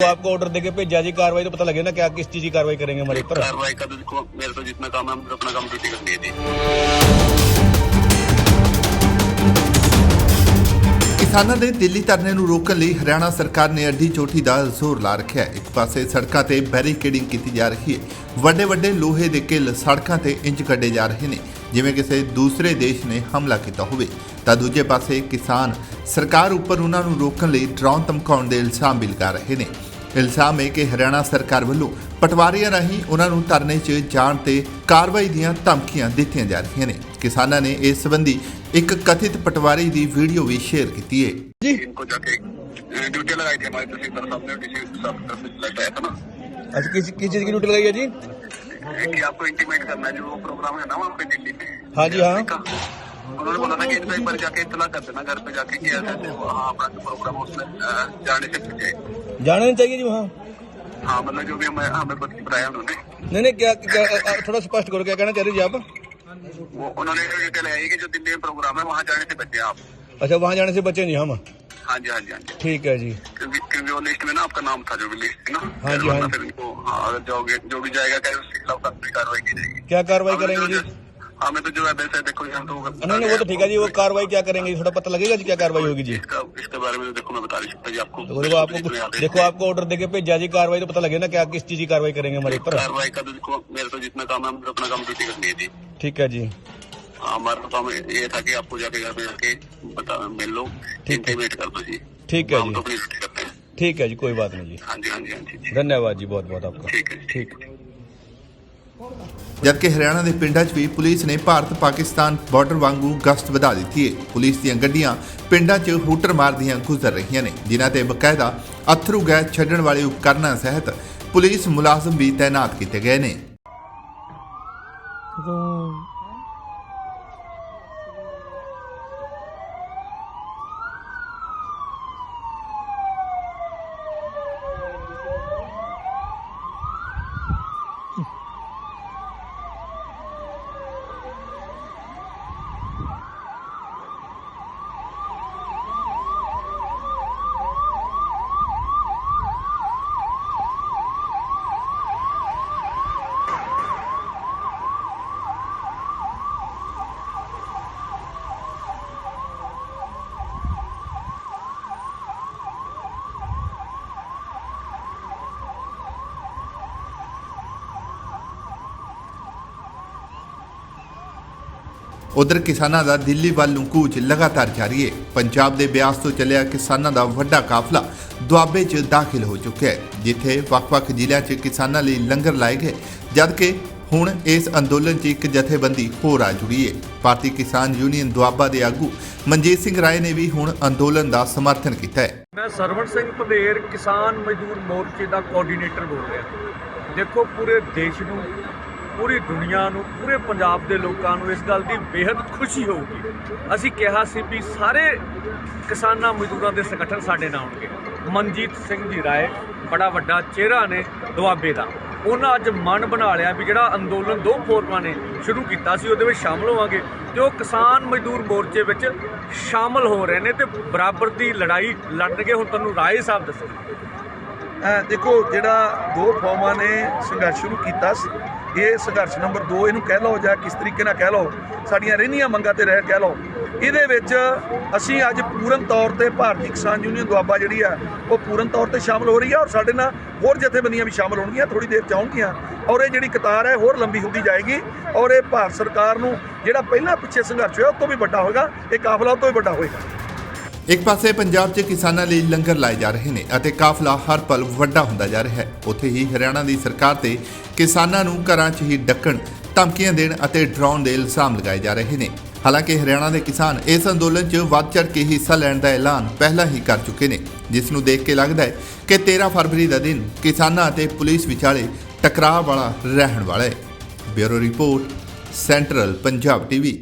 तो आपको ऑर्डर देके भेजा जी कार्रवाई तो पता लगे ना क्या किस चीज की कार्रवाई करेंगे हमारे ऊपर कार्रवाई का तो देखो मेरे तो जितना काम है हम तो अपना काम ड्यूटी करनी है जी ਕਿਸਾਨਾਂ ਦੇ ਦਿੱਲੀ ਧਰਨੇ ਨੂੰ ਰੋਕਣ ਲਈ ਹਰਿਆਣਾ ਸਰਕਾਰ ਨੇ ਅੱਡੀ ਚੋਟੀ ਦਾ ਜ਼ੋਰ ਲਾ ਰੱਖਿਆ ਹੈ ਇੱਕ ਪਾਸੇ ਸੜਕਾਂ ਤੇ ਬੈਰੀਕੇਡਿੰਗ ਕੀਤੀ ਜਾ ਰਹੀ ਹੈ ਵੱਡੇ ਵੱਡੇ ਲੋਹੇ ਦੇ ਕਿੱਲ ਸੜਕਾਂ ਤੇ ਇੰਚ ਕੱਢੇ ਜਾ ਰਹੇ ਨੇ ਜਿਵੇਂ ਕਿਸੇ ਦੂਸਰੇ ਦੇਸ਼ ਨੇ ਹਮਲਾ ਕੀਤਾ ਹੋਵੇ ਤਾਂ ਦੂਜੇ ਪਾਸੇ ਕਿਸਾਨ ਸਰਕਾਰ ਉੱਪਰ ਉਹਨਾਂ ਨੂੰ ਰੋਕਣ ਲਈ ਡਰਾਉਣ ਧਮਕਾਉਣ ਦੇ ਇਲਜ਼ਾਮ ਵੀ ਲਗਾ ਰਹੇ ਨੇ ਇਲਜ਼ਾਮ ਹੈ ਕਿ ਹਰਿਆਣਾ ਸਰਕਾਰ ਵੱਲੋਂ ਪਟਵਾਰੀਆਂ ਰਾਹੀਂ ਉਹਨਾਂ ਨੂੰ ਧਰਨੇ 'ਚ ਜਾਣ ਤੇ ਕਾਰਵਾਈ ਦੀਆਂ ਧਮਕੀਆਂ ਦਿੱਤੀਆਂ ਜਾ ਰਹੀਆਂ ਨੇ ਕਿਸਾਨਾਂ ਨੇ ਇਸ ਸੰਬੰਧੀ ਇੱਕ ਕਥਿਤ ਪਟਵਾਰੀ ਦੀ ਵੀਡੀਓ ਵੀ ਸ਼ੇਅਰ ਕੀਤੀ ਹੈ इनको जाके ड्यूटी लगाई थी हमारे तहसीलदार साहब ने डीसी साहब की तरफ से लगाया था ना अच्छा किस किस चीज की ड्यूटी लगाई है जी कि आपको इंटीमेट करना है जो वो प्रोग्राम है ना वहाँ पे दिल्ली में हाँ जी, हाँ। का- उन्होंने बोला था कि इनको एक बार जाके इतला कर देना घर पे जाके कि ऐसे ऐसे वहाँ अपना जो प्रोग्राम है उसमें अ, जाने से पहले जाना नहीं चाहिए जी वहाँ? हाँ मतलब जो भी हमें हमें बताया उन्होंने। नहीं नहीं क्या, क्या थोड़ा स्पष्ट करो क्या कहना चाह रहे जी आप? वो उन्होंने डिटेल आई कि जो दिल्ली में प्रोग्राम है वहाँ जाने से बचे आप। अच्छा वहाँ जाने से बचे नहीं हम? हाँ जी हाँ जी हाँ जी। ठीक है जी। क्योंकि क्योंकि वो लिस्ट में ना आपका नाम था जो भी लिस्ट ना? हाँ जी, हाँ। फिर इनको हाँ अगर जाओगे जो भी जाएगा क्या उसके खिलाफ कार्रवाई की जाएगी? क्या कार्रवाई करेंगे जी हमें तो जो है देखो हम तो नहीं नहीं वो तो ठीक है जी वो कार्रवाई क्या करेंगे? थोड़ा पता लगेगा जी क्या कार्रवाई होगी जी। इसका इसके बारे में तो देखो मैं बता नहीं सकता जी आपको। तो देखो आपको देखो आपको ऑर्डर देके भेजा जी कार्रवाई तो पता लगे ना क्या किस चीज़ की कार्रवाई करेंगे हमारे ऊपर। कार्रवाई का तो देखो मेरे तो जितना काम है तो अपना काम ड्यूटी करनी है जी। ठीक है जी। हाँ, हमारा तो काम ये था कि आपको जाके घर पे जाके बता मिल लो। ठीक है। इंटीमेट कर दो जी। ठीक है जी। तो हैं। ठीक है जी कोई बात नहीं जी। हाँ जी हाँ जी हाँ जी। धन्यवाद जी बहुत बहुत आपका। ठीक है ठीक। ਜਦਕਿ ਹਰਿਆਣਾ ਦੇ ਪਿੰਡਾਂ 'ਚ ਵੀ ਪੁਲਿਸ ਨੇ ਭਾਰਤ ਪਾਕਿਸਤਾਨ ਬਾਰਡਰ ਵਾਂਗੂ ਗਸ਼ਤ ਵਧਾ ਦਿੱਤੀ ਹੈ। ਪੁਲਿਸ ਦੀਆਂ ਗੱਡੀਆਂ ਪਿੰਡਾਂ 'ਚ ਹੂਟਰ ਮਾਰਦੀਆਂ ਗੁਜ਼ਰ ਰਹੀਆਂ ਨੇ, ਜਿਨ੍ਹਾਂ ਤੇ ਬਕਾਇਦਾ ਅਥਰੂ ਗੈਸ ਛੱਡਣ ਵਾਲੇ ਉਪਕਰਨਾਂ ਸਹਿਤ ਪੁਲਿਸ ਮੁਲਾਜ਼ਮ ਵੀ ਤਾਇਨਾਤ ਕੀਤੇ ਗਏ ਨੇ। ਉਧਰ ਕਿਸਾਨਾਂ ਦਾ ਦਿੱਲੀ ਵੱਲ ਨੂੰ ਕੂਚ ਲਗਾਤਾਰ ਜਾਰੀ ਹੈ। ਪੰਜਾਬ ਦੇ ਬਿਆਸ ਤੋਂ ਚੱਲਿਆ ਕਿਸਾਨਾਂ ਦਾ ਵੱਡਾ ਕਾਫਲਾ ਦੁਆਬੇ 'ਚ ਦਾਖਲ ਹੋ ਚੁੱਕਿਆ ਹੈ, ਜਿੱਥੇ ਵੱਖ-ਵੱਖ ਜ਼ਿਲ੍ਹਿਆਂ 'ਚ ਕਿਸਾਨਾਂ ਲਈ ਲੰਗਰ ਲਾਏ ਗਏ, ਜਦਕਿ ਹੁਣ ਇਸ ਅੰਦੋਲਨ 'ਚ ਇੱਕ ਜਥੇਬੰਦੀ ਹੋਰ ਆ ਜੁੜੀ ਹੈ। ਭਾਰਤੀ ਕਿਸਾਨ ਯੂਨੀਅਨ ਦੁਆਬਾ ਦੇ ਆਗੂ ਮਨਜੀਤ ਸਿੰਘ ਰਾਏ ਨੇ ਵੀ ਹੁਣ ਅੰਦੋਲਨ ਦਾ ਸਮਰਥਨ ਕੀਤਾ ਹੈ। ਮੈਂ ਸਰਵਣ ਸਿੰਘ ਪੰਧੇਰ ਕਿਸਾਨ ਮਜ਼ਦੂਰ ਮੋਰਚੇ ਦਾ ਕੋਆਰਡੀਨੇਟਰ ਬੋਲ ਰਿਹਾ। ਦੇਖੋ ਪੂਰੇ ਦੇਸ਼ ਨੂੰ ਪੂਰੀ ਦੁਨੀਆ ਨੂੰ, ਪੂਰੇ ਪੰਜਾਬ ਦੇ ਲੋਕਾਂ ਨੂੰ ਇਸ ਗੱਲ ਦੀ ਬੇहद ਖੁਸ਼ੀ ਹੋਊਗੀ। ਅਸੀਂ ਕਿਹਾ ਸੀ ਵੀ ਸਾਰੇ ਕਿਸਾਨਾਂ ਮਜ਼ਦੂਰਾਂ ਦੇ ਸੰਗਠਨ ਸਾਡੇ ਨਾਲ ਆਉਣਗੇ। ਮਨਜੀਤ ਸਿੰਘ ਜੀ ਰਾਏ, ਬੜਾ ਵੱਡਾ ਚਿਹਰਾ ਨੇ ਦੁਆਬੇ ਦਾ। ਉਹਨਾਂ ਅੱਜ ਮਨ ਬਣਾ ਲਿਆ ਵੀ ਜਿਹੜਾ ਅੰਦੋਲਨ ਦੋ ਫੋਰਮਾਂ ਨੇ ਸ਼ੁਰੂ ਕੀਤਾ ਸੀ, ਉਹਦੇ ਵਿੱਚ ਸ਼ਾਮਲ ਹੋਵਾਂਗੇ ਤੇ ਉਹ ਕਿਸਾਨ ਮਜ਼ਦੂਰ ਮੋਰਚੇ ਵਿੱਚ ਸ਼ਾਮਲ ਹੋ ਰਹੇ ਨੇ ਤੇ ਬਰਾਬਰ ਦੀ ਲੜਾਈ ਲੜਨਗੇ। ਹੁਣ ਤੁਹਾਨੂੰ ਰਾਏ ਸਾਹਿਬ ਦੱਸੋ ਦੇਖੋ ਜਿਹੜਾ ਦੋ ਫੌਮਾਂ ਨੇ ਸੰਘਰਸ਼ ਸ਼ੁਰੂ ਕੀਤਾ ਸੀ, ਇਹ ਸੰਘਰਸ਼ ਨੰਬਰ 2 ਇਹਨੂੰ ਕਹਿ ਲਓ ਜਾਂ ਕਿਸ ਤਰੀਕੇ ਨਾਲ ਕਹਿ ਲਓ, ਸਾਡੀਆਂ ਰਹਿੰਦੀਆਂ ਮੰਗਾਂ ਤੇ ਰਹਿ ਕਹਿ ਲਓ। ਇਹਦੇ ਵਿੱਚ ਅਸੀਂ ਅੱਜ ਪੂਰਨ ਤੌਰ ਤੇ ਭਾਰਤੀ ਕਿਸਾਨ ਯੂਨੀਅਨ ਦੁਆਬਾ ਜਿਹੜੀ ਆ, ਉਹ ਪੂਰਨ ਤੌਰ ਤੇ ਸ਼ਾਮਲ ਹੋ ਰਹੀ ਆ ਔਰ ਸਾਡੇ ਨਾਲ ਹੋਰ ਜਥੇਬੰਦੀਆਂ ਵੀ ਸ਼ਾਮਲ ਹੋਣਗੀਆਂ ਥੋੜੀ ਦੇਰ ਚ ਆਉਣਗੀਆਂ। ਔਰ ਇਹ ਜਿਹੜੀ ਕਤਾਰ ਹੈ ਹੋਰ ਲੰਬੀ ਹੁੰਦੀ ਜਾਏਗੀ ਔਰ ਇਹ ਭਾਰਤ ਸਰਕਾਰ ਨੂੰ ਜਿਹੜਾ ਪਹਿਲਾਂ ਪਿੱਛੇ ਸੰਘਰਸ਼ ਹੋਇਆ, ਉਹ ਤੋਂ ਵੀ ਵੱਡਾ ਹੋਏਗਾ, ਇਹ ਕਾਫਲਾ ਉਹ ਤੋਂ ਵੀ ਵੱਡਾ ਹੋਏਗਾ। ਇੱਕ ਪਾਸੇ ਪੰਜਾਬ 'ਚ ਕਿਸਾਨਾਂ ਲਈ ਲੰਗਰ ਲਾਏ ਜਾ ਰਹੇ ਨੇ ਅਤੇ ਕਾਫਲਾ ਹਰ ਪਲ ਵੱਡਾ ਹੁੰਦਾ ਜਾ ਰਿਹਾ ਹੈ। ਉੱਥੇ ਹੀ ਹਰਿਆਣਾ ਦੀ ਸਰਕਾਰ ਤੇ ਕਿਸਾਨਾਂ ਨੂੰ ਘਰਾਂ 'ਚ ਹੀ ਡੱਕਣ, ਧਮਕੀਆਂ ਦੇਣ ਅਤੇ ਡਰਾਉਣ ਦੇ ਇਲਜ਼ਾਮ ਲਗਾਏ ਜਾ ਰਹੇ ਨੇ। ਹਾਲਾਂਕਿ ਹਰਿਆਣਾ ਦੇ ਕਿਸਾਨ ਇਸ ਅੰਦੋਲਨ 'ਚ ਵੱਧ ਚੜ੍ਹ ਕੇ ਹਿੱਸਾ ਲੈਣ ਦਾ ਐਲਾਨ ਪਹਿਲਾਂ ਹੀ ਕਰ ਚੁੱਕੇ ਨੇ, ਜਿਸ ਨੂੰ ਦੇਖ ਕੇ ਲੱਗਦਾ ਹੈ ਕਿ 13 ਫਰਵਰੀ ਦਾ ਦਿਨ ਕਿਸਾਨਾਂ ਅਤੇ ਪੁਲਿਸ ਵਿਚਾਲੇ ਟਕਰਾਅ ਵਾਲਾ ਰਹਿਣ ਵਾਲਾ ਹੈ। Bureau report, central Punjab TV.